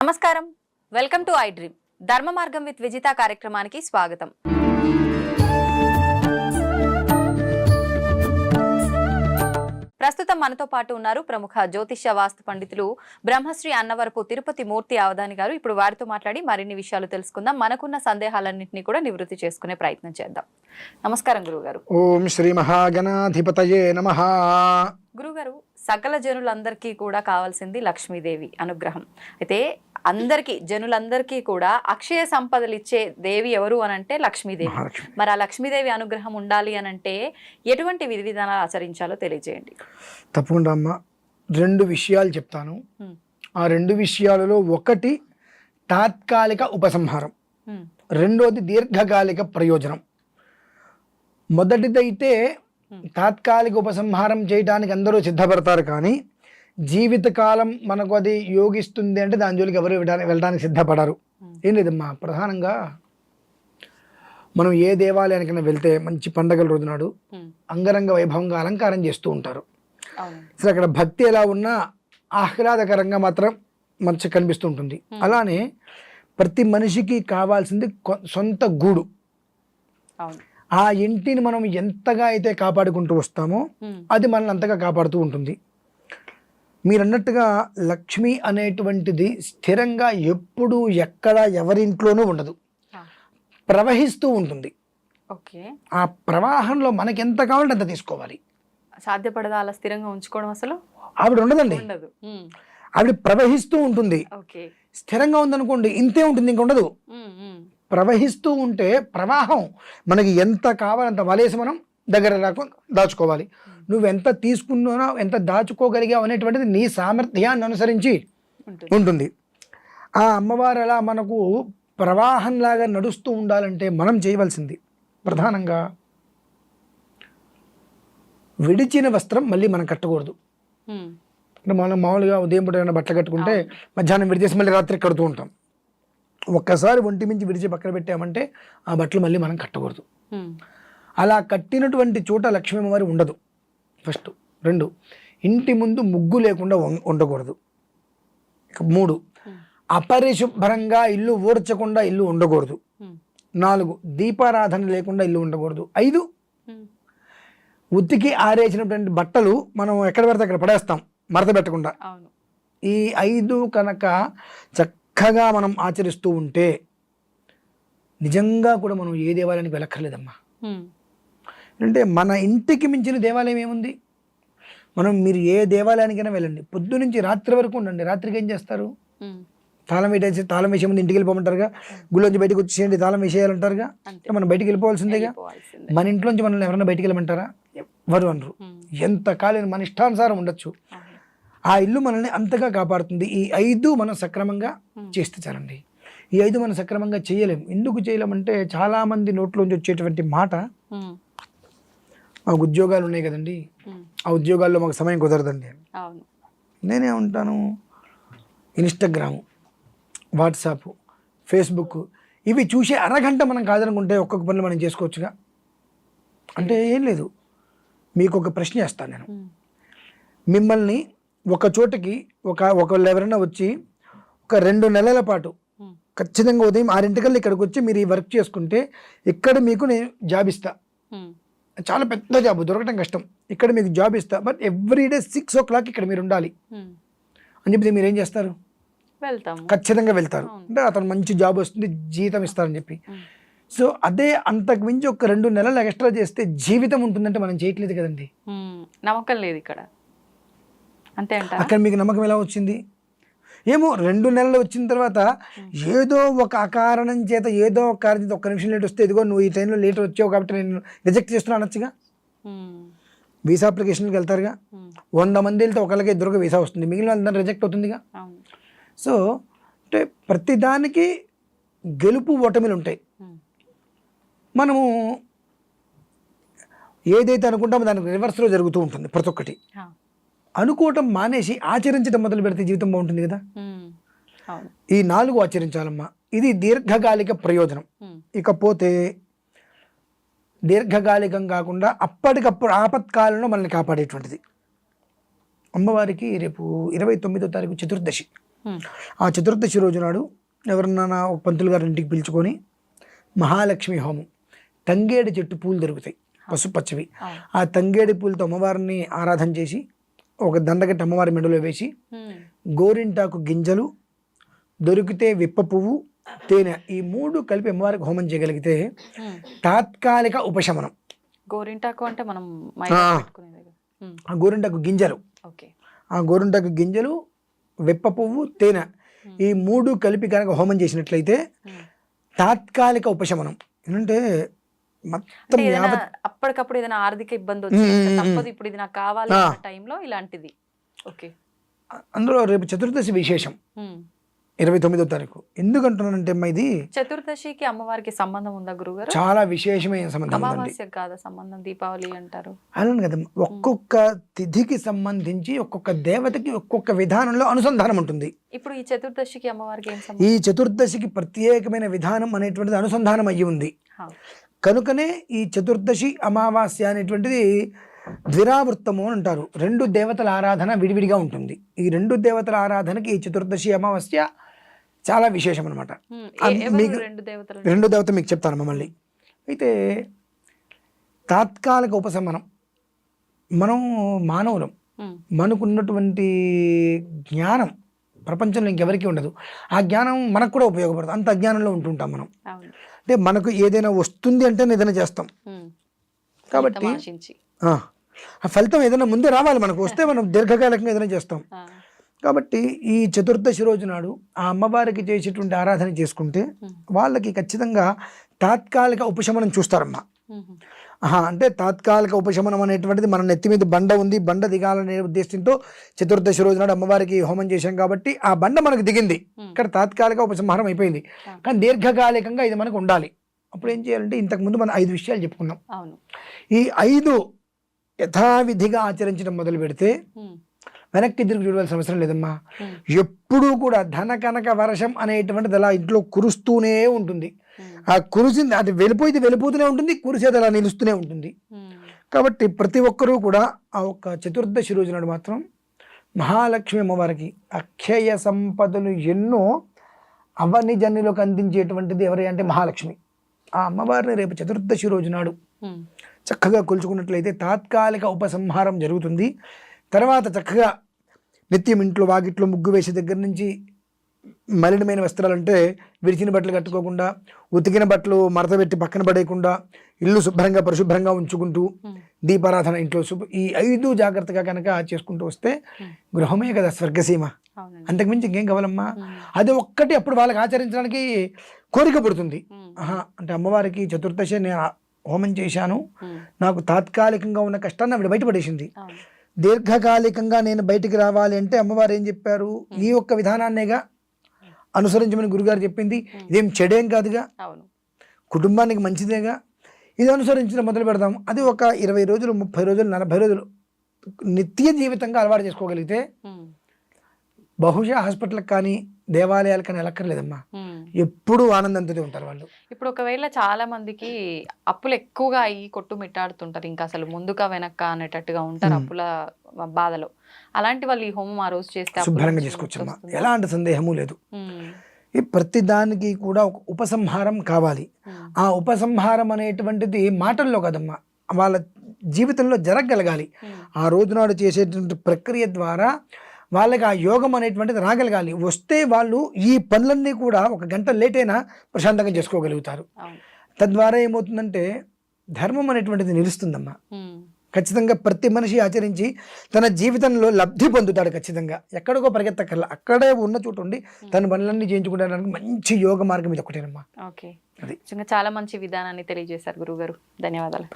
నమస్కారం. Welcome to I dream ధర్మ మార్గం విత్ విజిత కార్యక్రమానికి స్వాగతం. ప్రస్తుతం మనతో పాటు ఉన్నారు ప్రముఖ జ్యోతిష్య వాస్తు పండితులు బ్రహ్మశ్రీ అన్నవరపు తిరుపతి మూర్తి అవధాని గారు. ఇప్పుడు వారితో మాట్లాడి మరిన్ని విషయాలు తెలుసుకుందాం. మనకున్న సందేహాలన్నింటినీ కూడా నివృత్తి చేసుకునే ప్రయత్నం చేద్దాం. నమస్కారం గురువు గారు ఓం శ్రీ మహాగణాధిపతయే నమ. గురుగారు సకల జనులందరికీ కూడా కావాల్సింది లక్ష్మీదేవి అనుగ్రహం. అయితే అందరికీ జనులందరికీ కూడా అక్షయ సంపదలు ఇచ్చే దేవి ఎవరు అని అంటే లక్ష్మీదేవి. మరి ఆ లక్ష్మీదేవి అనుగ్రహం ఉండాలి అని అంటే ఎటువంటి విధి విధానాలు ఆచరించాలో తెలియజేయండి. తప్పకుండా అమ్మ. రెండు విషయాలు చెప్తాను. ఆ రెండు విషయాలలో ఒకటి తాత్కాలిక ఉపసంహారం. రెండోది దీర్ఘకాలిక ప్రయోజనం. మొదటిదైతే. తాత్కాలిక ఉపసంహారం చేయడానికి అందరూ సిద్ధపడతారు కానీ జీవితకాలం మనకు అది యోగిస్తుంది అంటే దాని జోలికి ఎవరు వెళ్ళడానికి సిద్ధపడరు. ఏం లేదమ్మా ప్రధానంగా మనం ఏ దేవాలయానికైనా వెళ్తే మంచి పండగల రోజు నాడు అంగరంగ వైభవంగా అలంకారం చేస్తూ ఉంటారు. అసలు అక్కడ భక్తి ఎలా ఉన్నా ఆహ్లాదకరంగా మాత్రం మంచి కనిపిస్తూ ఉంటుంది. అలానే ప్రతి మనిషికి కావాల్సింది సొంత గూడు. ఆ ఇంటిని మనం ఎంతగా అయితే కాపాడుకుంటూ వస్తామో అది మనల్ని అంతగా కాపాడుతూ ఉంటుంది. మీరు అన్నట్టుగా లక్ష్మి అనేటువంటిది స్థిరంగా ఎప్పుడు ఎక్కడ ఎవరింట్లోనూ ఉండదు. ప్రవహిస్తూ ఉంటుంది. ఓకే. ఆ ప్రవాహంలో మనకి ఎంత కావాలంటే అంత తీసుకోవాలి. సాధ్యపడదా అలా స్థిరంగా ఉంచుకోవడం అసలు? ఆవిడ ఉండదండి. ఆవిడ ప్రవహిస్తూ ఉంటుంది. స్థిరంగా ఉందనుకోండి ఇంతే ఉంటుంది ఇంక ఉండదు. ప్రవహిస్తూ ఉంటే ప్రవాహం మనకి ఎంత కావాలంత వలేసి మనం దగ్గర రాకు దాచుకోవాలి. నువ్వు ఎంత తీసుకున్నానో ఎంత దాచుకోగలిగావు అనేటువంటిది నీ సామర్థ్యాన్ని అనుసరించి ఉంటుంది. ఆ అమ్మవారు అలా మనకు ప్రవాహంలాగా నడుస్తూ ఉండాలంటే మనం చేయవలసింది ప్రధానంగా విడిచిన వస్త్రం మళ్ళీ మనం కట్టకూడదు. అంటే మనం మామూలుగా ఉదయం పూట ఏమైనా బట్టలు కట్టుకుంటే మధ్యాహ్నం విడిచేసి మళ్ళీ రాత్రి కడుతూ ఉంటాం. ఒక్కసారి ఒంటి మించి విడిచి పక్కన పెట్టామంటే ఆ బట్టలు మళ్ళీ మనం కట్టకూడదు. అలా కట్టినటువంటి చోట లక్ష్మీ అమ్మవారి ఉండదు. ఫస్ట్. రెండు. ఇంటి ముందు ముగ్గు లేకుండా ఉండకూడదు. మూడు. అపరిశుభ్రంగా ఇల్లు ఊడ్చకుండా ఇల్లు ఉండకూడదు. నాలుగు. దీపారాధన లేకుండా ఇల్లు ఉండకూడదు. ఐదు. ఉమ్, ఉతికి ఆరేసినటువంటి బట్టలు మనం ఎక్కడ పడితే అక్కడ పడేస్తాం. మడత పెట్టకుండా. ఈ ఐదు కనుక చక్కగా మనం ఆచరిస్తూ ఉంటే నిజంగా కూడా మనం ఏ దేవాలయానికి వెళ్ళక్కర్లేదమ్మా. అంటే మన ఇంటికి మించిన దేవాలయం ఏముంది? మనం మీరు ఏ దేవాలయానికైనా వెళ్ళండి. పొద్దు నుంచి రాత్రి వరకు ఉండండి. రాత్రికి ఏం చేస్తారు? తాళం వేటేసి తాళం వేసే ముందు ఇంటికి వెళ్ళిపోమంటారుగా? గుళ్ళోంచి బయటకు వచ్చేయండి తాళం వేసేయాలంటారుగా? మనం బయటికి వెళ్ళిపోవాల్సిందేగా? వెళ్ళిపోవాల్సిందే. మన ఇంట్లోంచి మనల్ని ఎవరైనా బయటికి వెళ్ళమంటారా? ఎవరు అనరు. ఎంత కాలం మన ఇష్టానుసారం ఉండొచ్చు. ఆ ఇల్లు మనల్ని అంతగా కాపాడుతుంది. ఈ ఐదు మనం సక్రమంగా Hmm. చేస్తే చాలండి. ఈ ఐదు మనం సక్రమంగా చేయలేం ఎందుకు చేయలేమంటే చాలామంది నోట్లోంచి వచ్చేటువంటి మాట ఉమ్, మాకు ఉద్యోగాలు ఉన్నాయి కదండి. ఉమ్, ఆ ఉద్యోగాల్లో మాకు సమయం కుదరదండి. నేనే ఉంటాను. ఇన్స్టాగ్రాము వాట్సాప్ ఫేస్బుక్ ఇవి చూసే అరగంట మనం కాదనుకుంటే ఒక్కొక్క పనులు మనం చేసుకోవచ్చుగా? అంటే ఏం లేదు. మీకు ఒక ప్రశ్న వేస్తాను నేను. మిమ్మల్ని ఒక చోటకి ఒక ఒకళ్ళు ఎవరైనా వచ్చి ఒక రెండు నెలల పాటు ఖచ్చితంగా ఉదయం ఆరింటికల్లా ఇక్కడికి వచ్చి మీరు ఈ వర్క్ చేసుకుంటే ఇక్కడ మీకు నేను జాబ్ ఇస్తా. చాలా పెద్ద జాబ్ దొరకటం కష్టం. ఇక్కడ మీకు జాబ్ ఇస్తా. But every day six o'clock ఇక్కడ మీరు ఉండాలి. అని చెప్పి మీరు ఏం చేస్తారు? ఖచ్చితంగా వెళ్తారు. అంటే అతను మంచి జాబ్ వస్తుంది జీతం ఇస్తారని చెప్పి. సో అదే అంతకు మించి ఒక రెండు నెలలు ఎక్స్ట్రా చేస్తే జీవితం ఉంటుందంటే మనం చేయట్లేదు కదండి. నమ్మకం లేదు ఇక్కడ. అంతే అంట అక్కడ మీకు నమ్మకం ఎలా వచ్చింది? ఏమో రెండు నెలలు వచ్చిన తర్వాత ఏదో ఒక అకారణం చేత ఏదో ఒక కారణం చేత ఒక్క నిమిషం లేట్ వస్తే ఇదిగో నువ్వు ఈ టైంలో లేట్ వచ్చావు కాబట్టి నేను రిజెక్ట్ చేస్తున్నా అనొచ్చుగా? వీసా అప్లికేషన్కి వెళ్తారుగా? వంద మంది వెళ్తే ఒకళ్ళకి ఇద్దరుగా వీసా వస్తుంది. మిగిలిన వాళ్ళందరూ రిజెక్ట్ అవుతుందిగా? సో అంటే ప్రతిదానికి గెలుపు ఓటమిలు ఉంటాయి. మనము ఏదైతే అనుకుంటామో దానికి రివర్స్లో జరుగుతూ ఉంటుంది ప్రతి ఒక్కటి. అనుకోవటం మానేసి ఆచరించడం మొదలు పెడితే జీవితం బాగుంటుంది కదా? ఈ నాలుగు ఆచరించాలమ్మా. ఇది దీర్ఘకాలిక ప్రయోజనం. ఇకపోతే దీర్ఘకాలికం కాకుండా అప్పటికప్పుడు ఆపత్కాలంలో మనల్ని కాపాడేటువంటిది. అమ్మవారికి రేపు ఇరవై తొమ్మిదో తారీఖు చతుర్దశి. ఆ చతుర్దశి రోజు నాడు ఎవరన్నా ఒక పంతులు గారి ఇంటికి పిలుచుకొని మహాలక్ష్మి హోమం. తంగేడు చెట్టు పూలు దొరుకుతాయి. పసుపచ్చవి. ఆ తంగేడి పూలతో అమ్మవారిని ఆరాధన చేసి ఒక దండగట్టి అమ్మవారి మెడలో వేసి గోరింటాకు గింజలు దొరికితే విప్ప పువ్వు తేనె ఈ మూడు కలిపి అమ్మవారికి హోమం చేయగలిగితే. తాత్కాలిక ఉపశమనం. గోరింటాకు అంటే మనం ఆ. గోరింటాకు గింజలు. ఆ గోరింటాకు గింజలు విప్ప పువ్వు తేనె ఈ మూడు కలిపి కనుక హోమం చేసినట్లయితే. తాత్కాలిక ఉపశమనం. ఏంటంటే మొత్తం అప్పటికప్పుడు ఏదైనా ఆర్థిక ఇబ్బంది ఉమ్, వచ్చి ఉమ్, తప్పదు ఇప్పుడు ఇది నాకు కావాలి టైంలో ఇలాంటిది. ఓకే. అందులో రేపు చతుర్దశి విశేషం. ఇరవై తొమ్మిదో తారీఖు. ఎందుకంటున్నానంటే అమ్మా ఇది చతుర్దశికి అమ్మవారికి సంబంధం ఉందా గురుగారు చాలా విశేషమైన సంబంధం అమావాస్య కాదా సంబంధం? దీపావళి అంటారు. అలానే కదా ఒక్కొక్క తిథికి సంబంధించి ఒక్కొక్క దేవతకి ఒక్కొక్క విధానంలో అనుసంధానం ఉంటుంది. ఇప్పుడు ఈ చతుర్దశికి అమ్మవారికి ఈ చతుర్దశికి ప్రత్యేకమైన విధానం అనేటువంటిది అనుసంధానం అయ్యి ఉంది. కనుకనే ఈ చతుర్దశి అమావాస్య అనేటువంటిది ద్విరావృత్తము అని అంటారు. రెండు దేవతల ఆరాధన విడివిడిగా ఉంటుంది. ఈ రెండు దేవతల ఆరాధనకి ఈ చతుర్దశి అమావాస్య చాలా విశేషం అనమాట మీకు- రెండు దేవత మీకు చెప్తాను మమ్మల్ని. అయితే తాత్కాలిక ఉపశమనం. మనం మానవులం. మనకున్నటువంటి జ్ఞానం ప్రపంచంలో ఇంకెవరికీ ఉండదు. ఆ జ్ఞానం మనకు కూడా ఉపయోగపడుతుంది అంత అజ్ఞానంలో ఉంటుంటాం మనం. అంటే మనకు ఏదైనా వస్తుంది అంటే ఏదైనా చేస్తాం. కాబట్టి ఆ, ఫలితం ఏదైనా ముందే రావాలి మనకు. వస్తే మనం దీర్ఘకాలికంగా ఏదైనా చేస్తాం. కాబట్టి ఈ చతుర్దశి రోజు నాడు ఆ అమ్మవారికి చేసేటువంటి ఆరాధన చేసుకుంటే వాళ్ళకి ఖచ్చితంగా తాత్కాలిక ఉపశమనం చూస్తారమ్మా. అంటే తాత్కాలిక ఉపశమనం అనేటువంటిది మన నెత్తి మీద బండ ఉంది. బండ దిగాలనే ఉద్దేశంతో చతుర్దశి రోజు నాడు అమ్మవారికి హోమం చేశాం కాబట్టి ఆ బండ మనకు దిగింది. ఇక్కడ తాత్కాలిక ఉపసంహారం అయిపోయింది. కానీ దీర్ఘకాలికంగా ఇది మనకు ఉండాలి. అప్పుడు ఏం చేయాలంటే ఇంతకు ముందు మనం ఐదు విషయాలు చెప్పుకున్నాం. ఈ ఐదు యథావిధిగా ఆచరించడం మొదలు పెడితే వెనక్కి తిరిగి చూడవలసిన అవసరం లేదమ్మా. ఎప్పుడూ కూడా ధన కనక వర్షం అనేటువంటిది అలా ఇంట్లో కురుస్తూనే ఉంటుంది. ఆ కురిసింది అది వెళ్ళిపోయింది వెళ్ళిపోతూనే ఉంటుంది కురిసేది అలా నిలుస్తూనే ఉంటుంది. కాబట్టి ప్రతి ఒక్కరూ కూడా ఆ ఒక్క చతుర్దశి రోజు నాడు మాత్రం మహాలక్ష్మి అమ్మవారికి అక్షయ సంపదలు ఎన్నో అవని జన్యులకు అందించేటువంటిది ఎవరి అంటే మహాలక్ష్మి. ఆ అమ్మవారిని రేపు చతుర్దశి రోజు నాడు చక్కగా కొలుచుకున్నట్లయితే తాత్కాలిక ఉపసంహారం జరుగుతుంది. తర్వాత చక్కగా నిత్యం ఇంట్లో వాకిట్లో ముగ్గు వేసే దగ్గర నుంచి మలినమైన వస్త్రాలు అంటే విరిచిన బట్టలు కట్టుకోకుండా ఉతికిన బట్టలు మడతపెట్టి పక్కన పడేయకుండా ఇల్లు శుభ్రంగా పరిశుభ్రంగా ఉంచుకుంటూ దీపారాధన ఇంట్లో ఈ ఐదు జాగ్రత్తగా కనుక చేసుకుంటూ వస్తే. గృహమే కదా స్వర్గసీమ. అంతకుమించి ఇంకేం కావాలమ్మా? అది ఒక్కటి అప్పుడు వాళ్ళకి ఆచరించడానికి కోరిక పుడుతుంది. అంటే అమ్మవారికి చతుర్దశి నేను హోమం చేశాను. నాకు తాత్కాలికంగా ఉన్న కష్టాన్ని ఆవిడ బయటపడేసింది. దీర్ఘకాలికంగా నేను బయటికి రావాలి అంటే అమ్మవారు ఏం చెప్పారు? ఈ ఒక్క విధానాన్నేగా అనుసరించమని గురుగారు చెప్పింది. ఇదేం చెడేం కాదుగా? అవును. కుటుంబానికి మంచిదేగా? ఇది అనుసరించడం మొదలు పెడదాం. అది ఒక ఇరవై రోజులు ముప్పై రోజులు నలభై రోజులు నిత్య జీవితంగా అలవాటు చేసుకోగలిగితే బహుశా హాస్పిటల్కి కానీ దేవాలయాలకు కానీ వెళ్ళక్కర్లేదమ్మా. ఎప్పుడూ ఆనందంతో ఉంటారు వాళ్ళు ఇప్పుడు ఒకవేళ చాలా మందికి అప్పులు ఎక్కువగా అయ్యి కొట్టు మిట్టాడుతుంటారు ఇంకా అసలు ముందుగా వెనక్క అనేటట్టుగా ఉంటారు. అప్పుల బాధలో అలాంటి వాళ్ళు ఈ హోమం ఆ రోజు చేస్తే శుభ్రంగా చేసుకోవచ్చమ్మా? ఎలాంటి సందేహము లేదు. ఈ ప్రతి దానికి కూడా ఒక ఉపసంహారం కావాలి. ఆ ఉపసంహారం అనేటువంటిది మాటల్లో కదమ్మా వాళ్ళ జీవితంలో జరగగలగాలి. ఆ రోజునాడు చేసేటువంటి ప్రక్రియ ద్వారా వాళ్ళకి ఆ యోగం అనేటువంటిది రాగలగాలి. వస్తే వాళ్ళు ఈ పనులన్నీ కూడా ఒక గంట లేట్ అయినా ప్రశాంతంగా చేసుకోగలుగుతారు. తద్వారా ఏమవుతుందంటే ధర్మం అనేటువంటిది నిలుస్తుందమ్మా. మ్మ్. ఖచ్చితంగా ప్రతి మనిషి ఆచరించి తన జీవితంలో లబ్ధి పొందుతాడు ఖచ్చితంగా. ఎక్కడికో పరిగెత్తక్కర్లా. అక్కడే ఉన్న చోటు ఉండి తన పనులన్నీ చేయించుకోవడానికి మంచి యోగ మార్గం ఇది ఒకటేనమ్మా. ఓకే. చాలా మంచి విధానాన్ని తెలియజేశారు గురుగారు ధన్యవాదాలు.